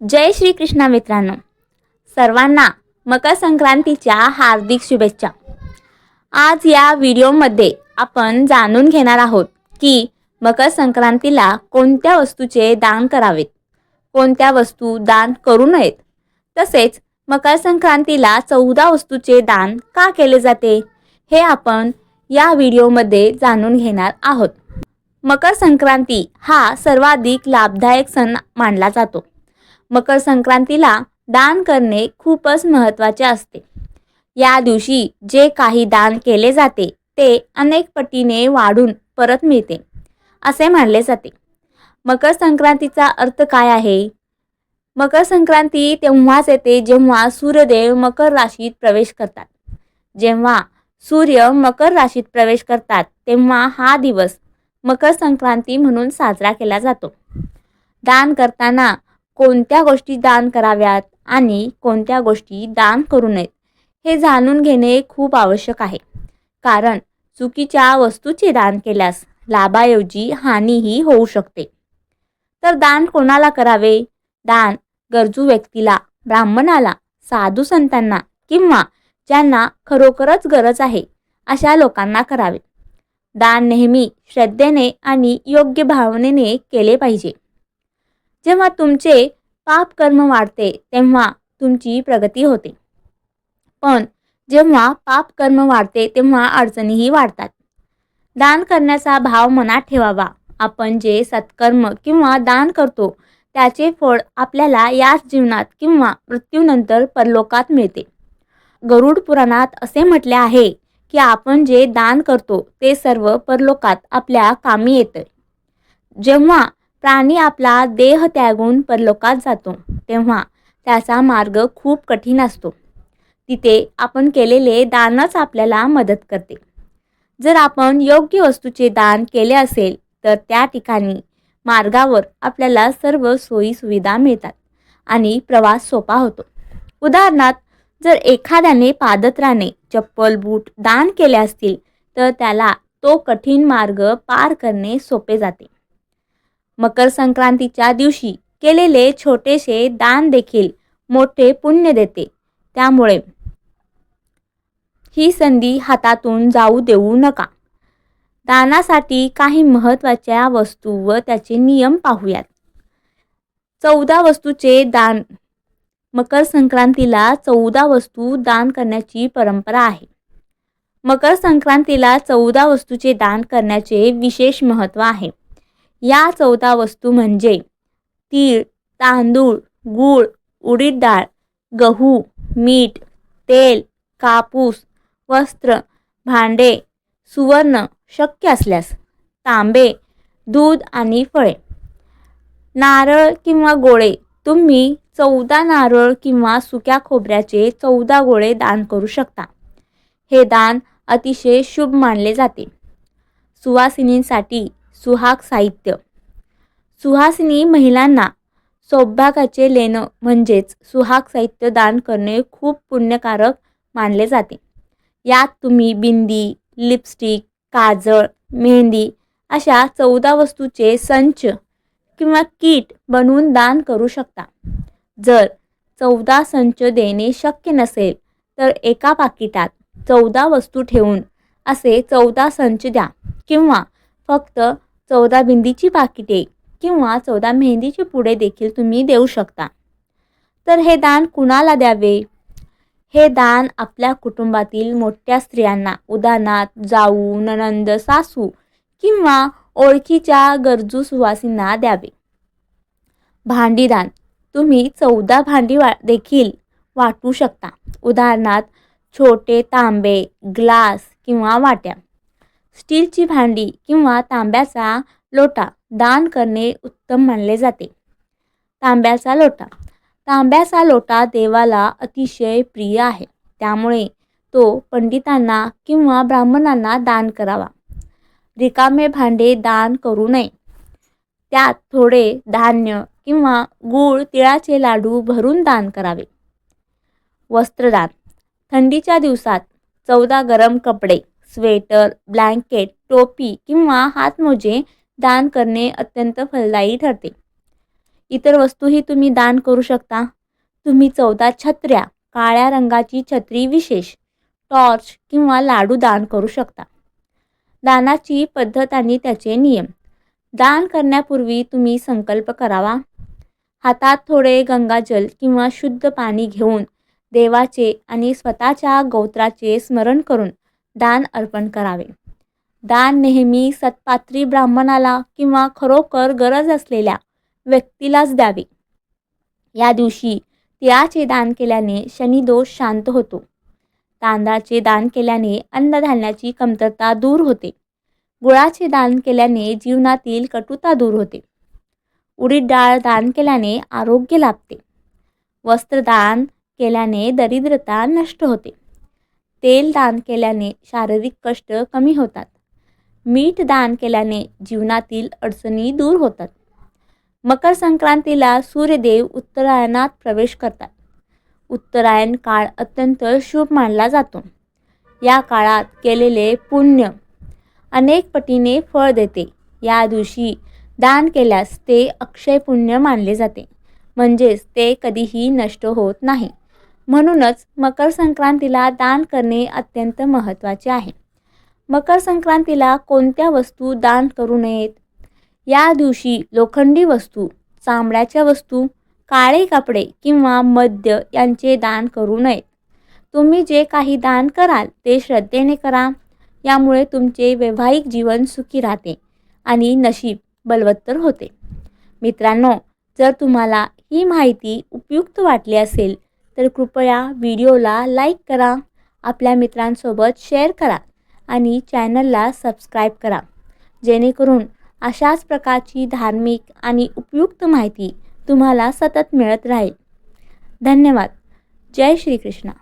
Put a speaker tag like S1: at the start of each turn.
S1: जय श्री कृष्णा मित्रांनो. सर्वांना मकर संक्रांतीच्या हार्दिक शुभेच्छा. आज या व्हिडिओमध्ये आपण जाणून घेणार आहोत की मकर संक्रांतीला कोणत्या वस्तूचे दान करावेत? कोणत्या वस्तू दान करू नयेत? तसेच मकर संक्रांतीला चौदा वस्तूचे दान का केले जाते? हे आपण या व्हिडिओमध्ये जाणून घेणार आहोत. मकर संक्रांती हा सर्वाधिक लाभदायक सण मानला जातो. मकर संक्रांतीला दान करणे खूपच महत्त्वाचे असते. या दिवशी जे काही दान केले जाते ते अनेक पटीने वाढून परत मिळते असे मानले जाते. मकर संक्रांतीचा अर्थ काय आहे? मकर संक्रांती तेव्हाच येते जेव्हा सूर्यदेव मकर राशीत प्रवेश करतात. जेव्हा सूर्य मकर राशीत प्रवेश करतात तेव्हा हा दिवस मकर संक्रांती म्हणून साजरा केला जातो. दान करताना कोणत्या गोष्टी दान कराव्यात आणि कोणत्या गोष्टी दान करू नयेत हे जाणून घेणे खूप आवश्यक आहे. कारण चुकीच्या वस्तूचे दान केल्यास लाभाऐवजी हानीही होऊ शकते. तर दान कोणाला करावे? दान गरजू व्यक्तीला ब्राह्मणाला साधू संतांना किंवा ज्यांना खरोखरच गरज आहे अशा लोकांना करावे. दान नेहमी श्रद्धेने आणि योग्य भावनेने केले पाहिजे. जेव्हा तुमचे पाप कर्म वाढते तेव्हा तुमची प्रगती होते. पण जेव्हा पाप कर्म वाढते तेव्हा अडचणीही वाढतात. दान करण्याचा भाव मनात ठेवावा. आपण जे सत्कर्म किंवा दान करतो त्याचे फळ आपल्याला याच जीवनात किंवा मृत्यूनंतर परलोकात मिळते. गरुड पुराणात असे म्हटले आहे की आपण जे दान करतो ते सर्व परलोकात आपल्या कामी येतं जेव्हा प्राणी आपला देह त्यागून परलोकात जातो तेव्हा त्याचा मार्ग खूप कठीण असतो. तिथे आपण केलेले दानच आपल्याला मदत करते. जर आपण योग्य वस्तूचे दान केले असेल तर त्या ठिकाणी मार्गावर आपल्याला सर्व सोयी सुविधा मिळतात आणि प्रवास सोपा होतो. उदाहरणार्थ जर एखाद्याने पादत्राने चप्पल बूट दान केले असतील तर त्याला तो कठीण मार्ग पार करणे सोपे जाते. मकर संक्रांतीच्या दिवशी केलेले छोटेसे दान देखील मोठे पुण्य देते. त्यामुळे ही संधी हातातून जाऊ देऊ नका. दानासाठी काही महत्त्वाच्या वस्तू व त्याचे नियम पाहूयात. चौदा वस्तूचे दान. मकर संक्रांतीला चौदा वस्तू दान करण्याची परंपरा आहे. मकर संक्रांतीला चौदा वस्तूचे दान करण्याचे विशेष महत्त्व आहे. या चौदा वस्तू म्हणजे तीळ तांदूळ गूळ उडीद डाळ गहू मीठ तेल कापूस वस्त्र भांडे सुवर्ण शक्य असल्यास तांबे दूध आणि फळे. नारळ किंवा गोळे तुम्ही चौदा नारळ किंवा सुक्या खोबऱ्याचे चौदा गोळे दान करू शकता. हे दान अतिशय शुभ मानले जाते. सुवासिनींसाठी सुहाग साहित्य. सुहासिनी महिलांना सौभागाचे लेणं म्हणजेच सुहाग साहित्य दान करणे खूप पुण्यकारक मानले जाते. यात तुम्ही बिंदी लिपस्टिक काजळ मेहंदी अशा चौदा वस्तूचे संच किंवा किट बनवून दान करू शकता. जर चौदा संच देणे शक्य नसेल तर एका पाकिटात चौदा वस्तू ठेवून असे चौदा संच द्या किंवा फक्त चौदा बिंदीची पाकिटे किंवा चौदा मेहंदीची पुढे देखील तुम्ही देऊ शकता. तर हे दान कुणाला द्यावे? हे दान आपल्या कुटुंबातील मोठ्या स्त्रियांना उदाहरणार्थ जाऊ ननंद सासू किंवा ओळखीच्या गरजू सुवासींना द्यावे. भांडीदान तुम्ही चौदा भांडी वा देखील वाटू शकता. उदाहरणार्थ छोटे तांबे ग्लास किंवा वाट्या. स्टीलची भांडी किंवा तांब्याचा लोटा दान करणे उत्तम मानले जाते. तांब्याचा लोटा. तांब्याचा लोटा देवाला अतिशय प्रिय आहे. त्यामुळे तो पंडितांना किंवा ब्राह्मणांना दान करावा. रिकामे भांडे दान करू नये. त्यात थोडे धान्य किंवा गूळ तिळाचे लाडू भरून दान करावे. वस्त्रदान. थंडीच्या दिवसात चौदा गरम कपडे. स्वेटर ब्लँकेट टोपी किंवा हातमोजे दान करणे अत्यंत फलदायी ठरते. इतर वस्तूही तुम्ही दान करू शकता. तुम्ही चौदा छत्र्या काळ्या रंगाची छत्री विशेष टॉर्च किंवा लाडू दान करू शकता. दानाची पद्धत आणि त्याचे नियम. दान करण्यापूर्वी तुम्ही संकल्प करावा. हातात थोडे गंगाजल किंवा शुद्ध पाणी घेऊन देवाचे आणि स्वतःच्या गोत्राचे स्मरण करून दान अर्पण करावे. दान नेहमी सत्पात्री ब्राह्मणाला किंवा खरोखर गरज असलेल्या व्यक्तीलाच द्यावे. या दिवशी तिळाचे दान केल्याने शनिदोष शांत होतो. तांदळाचे दान केल्याने अन्नधान्याची कमतरता दूर होते. गुळाचे दान केल्याने जीवनातील कटुता दूर होते. उडीद डाळ दान केल्याने आरोग्य लाभते. वस्त्रदान केल्याने दरिद्रता नष्ट होते. तेल दान केल्याने शारीरिक कष्ट कमी होतात. मीठ दान केल्याने जीवनातील अडचणी दूर होतात. मकर संक्रांतीला सूर्यदेव उत्तरायणात प्रवेश करतात. उत्तरायण काळ अत्यंत शुभ मानला जातो. या काळात केलेले पुण्य अनेक पटीने फळ देते. या दिवशी दान केल्यास ते अक्षय पुण्य मानले जाते. म्हणजेच ते कधीही नष्ट होत नाही. म्हणूनच मकर संक्रांतीला दान करणे अत्यंत महत्त्वाचे आहे. मकर संक्रांतीला कोणत्या वस्तू दान करू नयेत? या दिवशी लोखंडी वस्तू चामड्याच्या वस्तू काळे कपडे किंवा मद्य यांचे दान करू नयेत. तुम्ही जे काही दान कराल ते श्रद्धेने करा. यामुळे तुमचे वैवाहिक जीवन सुखी राहते आणि नशीब बलवत्तर होते. मित्रांनो जर तुम्हाला ही माहिती उपयुक्त वाटली असेल तर कृपया व्हिडिओला लाईक करा आपल्या मित्रांसोबत शेअर करा आणि चॅनलला सबस्क्राईब करा. जेणेकरून अशाच प्रकारची धार्मिक आणि उपयुक्त माहिती तुम्हाला सतत मिळत राहील. धन्यवाद. जय श्रीकृष्णा.